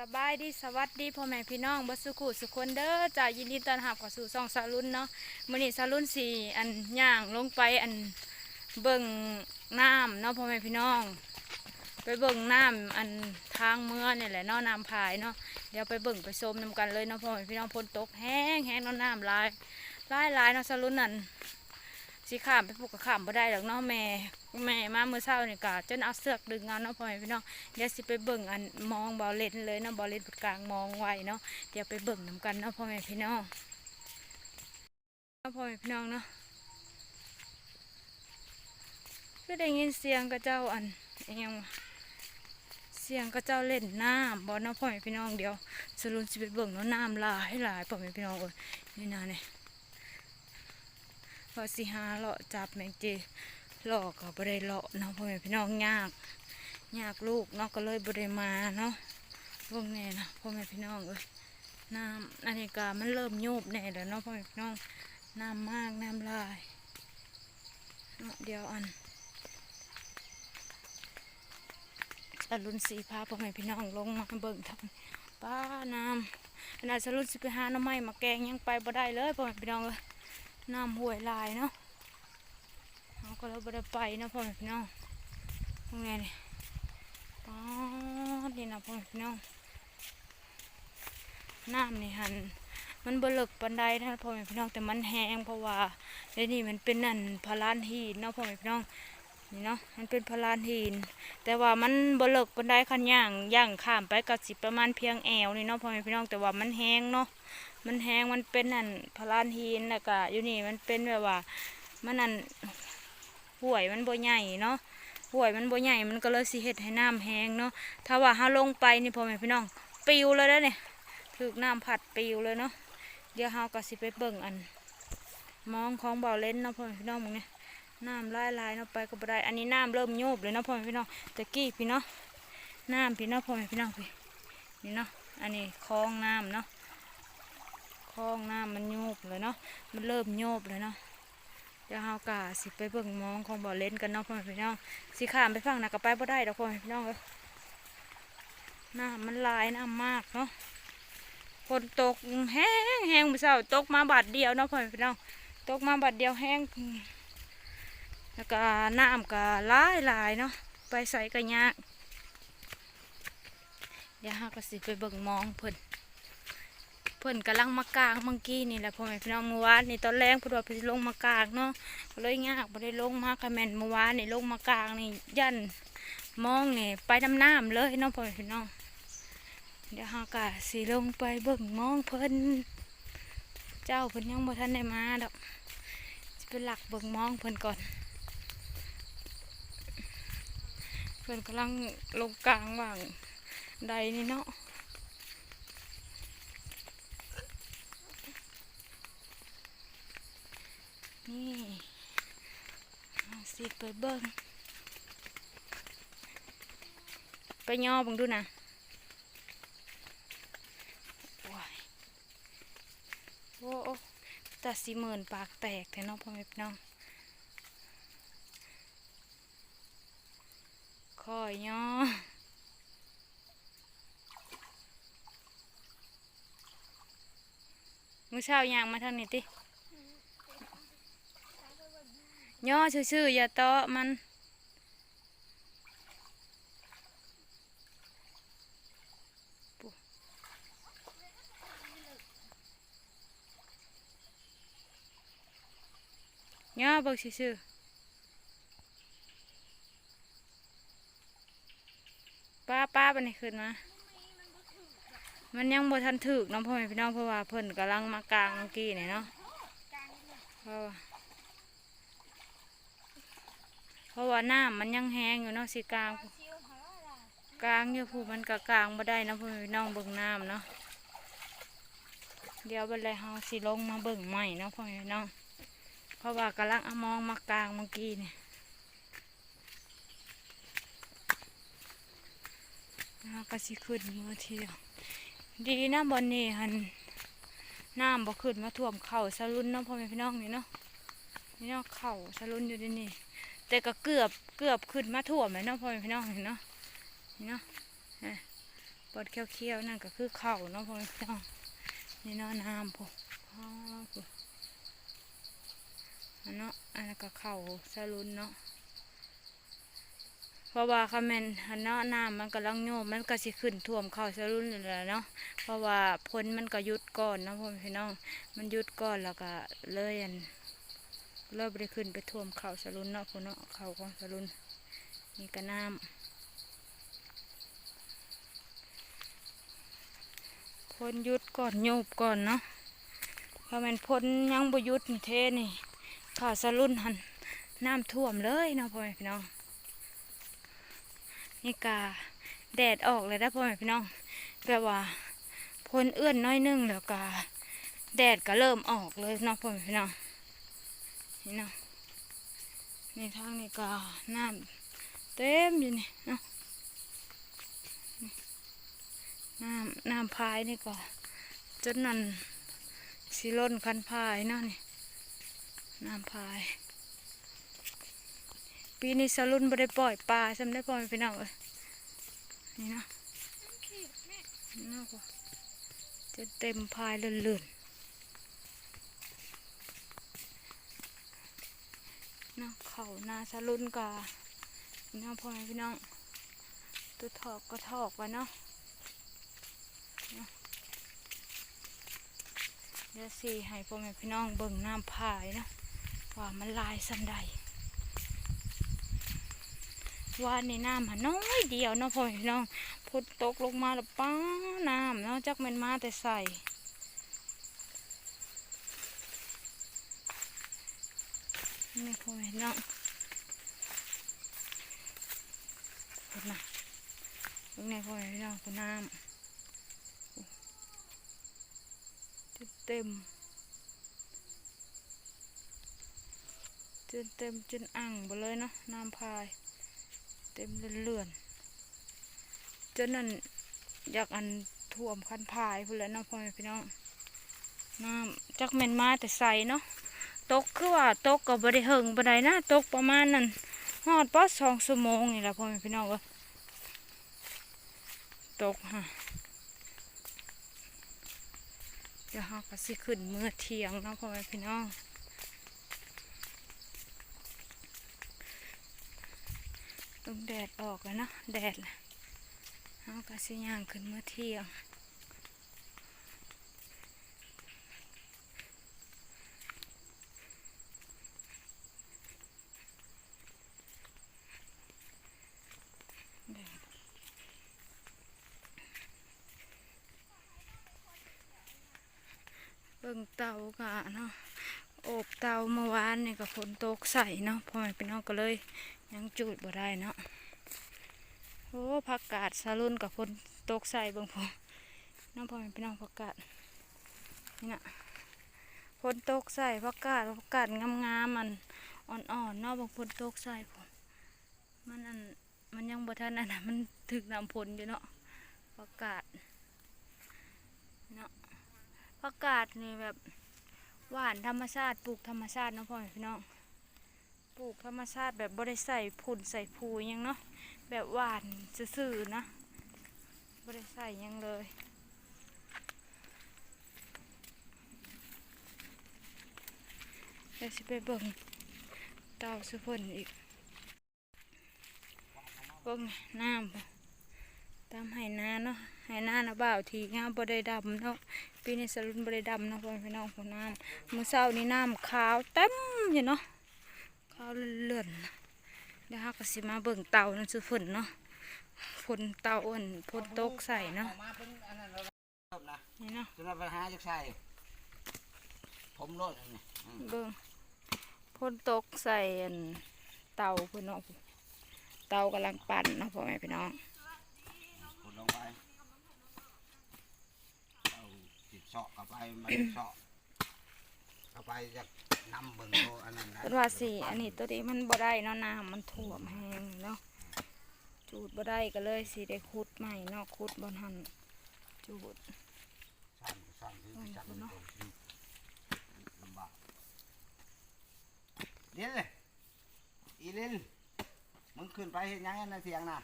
สบายดีสวัสดีพ่อแม่พี่น้องบัสุขุสุคนเด้อจ้ายินดีต้อนรับเข้าสู่ซองสารุนเนาะมื้อนี้สารุนสี่อันย่างลงไปอันเบิ่งน้ำเนาะพ่อแม่พี่น้อง ไปเบิ่งน้ำอันทางเมื่อนี่แหละเนาะน้ำพายเนาะเดี๋ยวไปเบิ่งไปชมนำกันเลยเนาะพ่อแม่พี่น้องฝนตกแห้งแห้งเนาะน้ำลายลายลายเนาะสารุนนั่นสิข้ามไปปลูกกระข้ามบ่ได้หรอกเนาะแม่ แม่มาเมื่อเช้านี่กะจนเอาเสือกดึงเอาเนาะพ่อแม่พี่น้องเดี๋ยวสิไปเบิ่งอันมองบอลเล่นเลยเนาะบอลเล่นปดกลางมองไว้เนาะเดี๋ยวไปเบิ่งนำกันเนาะพ่อแม่พี่น้องเนาะพ่อแม่พี่น้องเนาะก็ได้ยินเสียงกระเจ้าอันอิหยังเสียงกระเจ้าเล่นน้ำบอลเนาะพ่อแม่พี่น้องเดี๋ยวสรุนสิไปเบิ่งเนาะน้ำลายหลายพ่อแม่พี่น้องเอ้ยนี่นะเนี่ยพอสิหาเลาะจับแมงเจี เลาะก็บ่ได้เลาะเนาะพ่อแม่พี่น้องยากยากลูกเนาะก็เลยบริมาเนาะพวกนี้นะพ่อแม่พี่น้องเอ้ยน้ำอันนี้กามันเริ่มโยบแน่แล้วเนาะพ่อแม่พี่น้องน้ำมากน้ำลายเนาะเดี๋ยวอันสรุนสีพาพ่อแม่พี่น้องลงมาเบิ่งทำป้าน้ำอันนั้นสรุนสิไปหาน้ำไม้มาแกงยังไปบ่ได้เลยพ่อแม่พี่น้องเอ้ยน้ำห่วยลายเนาะ เราก็เลยบ่ได้ไปนะพ่อแม่พี่น้องพวกนี้นี่ป๊าดนี่นะพ่อแม่พี่น้องน้ำนี่หันมันบเลิกปันไดนะพ่อแม่พี่น้องแต่มันแห้งเพราะว่าในนี่มันเป็นนั่นพลานหินเนาะพ่อแม่พี่น้องนี่เนาะมันเป็นพลานหิน แต่ว่ามันบเลิกปันไดคันย่างย่างข้ามไปกับสิประมาณเพียงแอวนี่เนาะพ่อแม่พี่น้องแต่ว่ามันแห้งเนาะมันแห้งมันเป็นนั่นพลานหินแล้วก็อยู่นี่มันเป็นแบบว่ามันนั่น ห่วยมันบ่ใหญ่เนาะห่วยมันบ่ใหญ่มันก็เลยสิเฮ็ดให้น้ำแห้งเนาะถ้าว่าเฮาลงไปนี่พ่อแม่พี่น้องปิวเลยเด้เนี่ยถูกน้ำผัดปิวเลยเนาะเดี๋ยวเฮาก็สิไปเบิ่งอัน มองของเบาเล่นเนาะพ่อแม่พี่น้องมึงเนี่ยน้ำลายลายเนาะไปก็บ่ได้อันนี้น้ำเริ่มโยบเลยเนาะพ่อแม่พี่น้องตะกี้พี่เนาะน้ำพี่เนาะพ่อแม่พี่น้องพี่นี่เนาะอันนี้คลองน้ำเนาะคลองน้ำมันโยบเลยเนาะมันเริ่มโยบเลยเนาะ เดี๋ยวเฮากะสิไปเบิ่งมองของบ่อเล่นกันเนาะพ่อพี่น้องสิข้ามไปฝั่งนะก็ไปบ่ได้ดอกพ่อพี่น้องเอ้ยน้ำมันลายน้ำมากเนาะฝนตกแห้งแห้งมื้อเช้าตกมาบาดเดียวเนาะพ่อพี่น้องตกมาบาดเดียวแห้งแล้วก็น้ำก็ลายลายเนาะไปใส่ก็ยากเดี๋ยวเฮาก็สิไปเบิ่งมองเพิ่น พิ่นกำลังมากางเมื่อกี้นี่แหละพ่อแม่พี่น้องเมื่อวานนี่ตอนแรกเพิ่นว่าเพิ่นลงมากางเนาะก็เลยยากบ่ได้ลงมาค่ะแม่นเมื่อวานนี่ลงมากางนี่ยันมองนี่ไปน้ำน้ำเลยเนาะพ่อแม่พี่น้องเดี๋ยวเฮากะสิลงไปเบิ่งมองเพิ่นเจ้าเพิ่นยังบ่ทันได้มาดอกสิไปหลักเบิ่งมองเพิ่นก่อนเพิ่นกำลังลงกลางว่างใดนี่เนาะ นี่สิไปเบิ้งไปย่อบังดูนะว้ายโอ้โอ้แต่สีหมื่นปากแตกแต่น้องพ่อแม่พี่น้องคอยย่อมือเช้ายางมาทางนี้ติ ย่อซื่อๆอย่าเตาะมันย่อเบิกซื่อป้าป้าไปไหนขึ้นมา มันยังบ่ทันถึกน้องพ่อแม่พี่น้องเพราะว่าเพิ่นกำลังมากลางเมื่อกี้นี่เนาะเพราะว่า เพราะว่าน้ำมันยังแห้งอยู่เนาะสิกลางกลางอยู่ผู้มันก็กลางบ่ได้นะพ่อแม่พี่น้องเบิ่งน้ำเนาะเดี๋ยวบัดเลยเฮาสิลงมาเบิ่งใหม่เนาะพ่อแม่พี่น้องเพราะว่ากำลังอมองมากลางเมื่อกี้เนี่ยเราก็สิขึ้นมาเที่ยวดีนะบอนนี้หันน้ำบ่ขึ้นมาท่วมเข่าสะลุนเนาะพ่อแม่พี่น้องนี่เนาะนี่เนาะเข่าสะลุนอยู่ที่นี่ แต่ก็เกือบเกือบขึ้นมาท่วมเลยเนาะพ่อแม่พี่น้องเห็นเนาะเห็นเนาะปอดเขี้ยวๆนั่นก็คือเข่าเนาะพ่อแม่พี่น้องนี่เนาะน้ำพออ๋อพออันเนาะอันนั้นก็เข่าสลุนเนาะเพราะว่าคาแมนอันเนาะน้ำมันกำลังโยมมันก็สิขึ้นท่วมเข่าสลุนนี่แหละเนาะเพราะว่าพ้นมันก็ยุดก่อนเนาะพ่อแม่พี่น้อง มันยุดก่อนแล้วก็เลยอัน เริ่มไปขึ้นไปท่วมเขาสลุนเนาะพ่อเนาะเขาของสลุนนี่ก็น้ำพ้นยุดก่อนโยบก่อนเนาะเพราะมันพ้นยังบ่หยุดนี่เทนี่ข่าสลุนหันน้ำท่วมเลยเนาะพ่อแม่พี่น้องนี่กาแดดออกเลยนะพ่อแม่พี่น้องแบบว่าพ้นเอื้อนน้อยนึงแล้วกาแดดก็เริ่มออกเลยเนาะพ่อแม่พี่น้อง นี่เนาะนี่ทางนี้ก็น้ำเต็มอยู่นี่เนาะน้ำน้ำพายนี่ก็จนนั่นสิล้นคันพายเนาะนี่น้ำพาย ปีนี้สลุนบ่ได้ปล่อยปลาซ้ำได้พ่อแม่พี่น้องเอ้ยนี่เนาะนี่เนาะก็จะเต็มพายเลื่อนๆ นาะเขานาสลุนกาพี่น้องพ่อแม่พี่น้องตัวถอกก็ถอกไว้เนาะเนาะเดี๋ยวสิให้พ่อแม่พี่น้องเบิ่งน้ำพายนะว่ามันลายสันใดว่าในน้ำมันน้อยเดียวเนาะพ่อแม่พี่น้องพุดตกลงมาแล้วป้าน้ำเนาะจักแมันมาแต่ใส่ นี่พ่อแม่พี่น้องคุณนะตรงนี้พ่อแม่พี่น้องคุณน้ำเต็มเต็มเต็มจนอ่างไปเลยเนาะน้ำพาย เต็มเลื่อนๆจนนั่นอยากอันท่วมคันพายพุ่นแล้วเนาะพ่อแม่พี่น้องน้ำจักแมนมาแต่ใสเนาะ ตกคือว่าตกกับบริเหิงบันไดนะตกประมาณนั้นฮอดป้สองชั่วโมงนี่แหละพ่อแม่พี่น้องเอ้ยตกฮะเดี๋ยวเราก็สิขึ้นเมื่อเที่ยงเนาะพ่อแม่พี่น้องตรงแดดออกแล้วเนาะแดดน่ะเราก็สิย่างขึ้นเมื่อเที่ยง งเตากะเนาะอบเตาเมื่อวานนี่ก็ฝนตกใส่เนาะพ่อแม่พี่น้องก็เลยยังจูดบ่ได้เนาะโอ้ผักกาดสารุนกับฝนตกใส่เบิ่งพอน้องพ่อแม่พี่น้องผักกาดนี่นะฝนตกใส่ผักกาดผักกาดงามๆมันอ่อนๆเนาะบางฝนตกใส่ผมมันอันมันยังบ่ทันอันมันถึกน้ำฝนอยู่เนาะผักกาด ผักกาดนี่แบบหวานธรรมชาติปลูกธรรมชาติเนาะพ่อพี่น้องปลูกธรรมชาติแบบบ่ได้ใส่ผุ่นใส่ผูยังเนาะแบบหวานซื่อๆนะบ่ได้ใส่ยังเลยเดี๋ยวสิไปเบิ่งเตาสุพนอีกเบิ่งน้ำตามไหนาเนาะ ไหนานะบ่าวทีงามบ่ได้ดำเนาะปีนี้สรุนบริดำเนาะพ่อแม่พี่น้องของน้ำมื้อเช้านี้น้ำขาวเต็มอยู่เนาะขาวเลื่อนๆเดี๋ยวเราก็สิมาเบิ่งเตานั่นคือฝนเนาะฝนเตาอ่อนฝนตกใส่เนาะออกมาเป็นอันนั้นแล้วเริ่มนะนี่เนาะจนเราไปหาจักใส่ผมโลดอันนี้อืมเบิ่งฝนตกใส่อันเตาเพิ่นเนาะเตากำลังปั่นเนาะพ่อแม่พี่น้อง ขุดลงไปเอาติด เสาะเข้าไปมันเสาะเข้าไปจากนำเบิ่งโตอันนั้นนะเพิ่นว่าสิอันนี้ตัวนี้มันบ่ได้เนาะน้ำมันท่วมแห้งเนาะจูดบ่ได้ก็เลยสิได้ขุดใหม่เนาะขุดบ่ทันจูดสั่นสั่นที่จับมันตรงที่ลำบากเดี๋ยวเลยอีลินมึงขึ้นไปเห็นยังไงนะเสียงน่ะ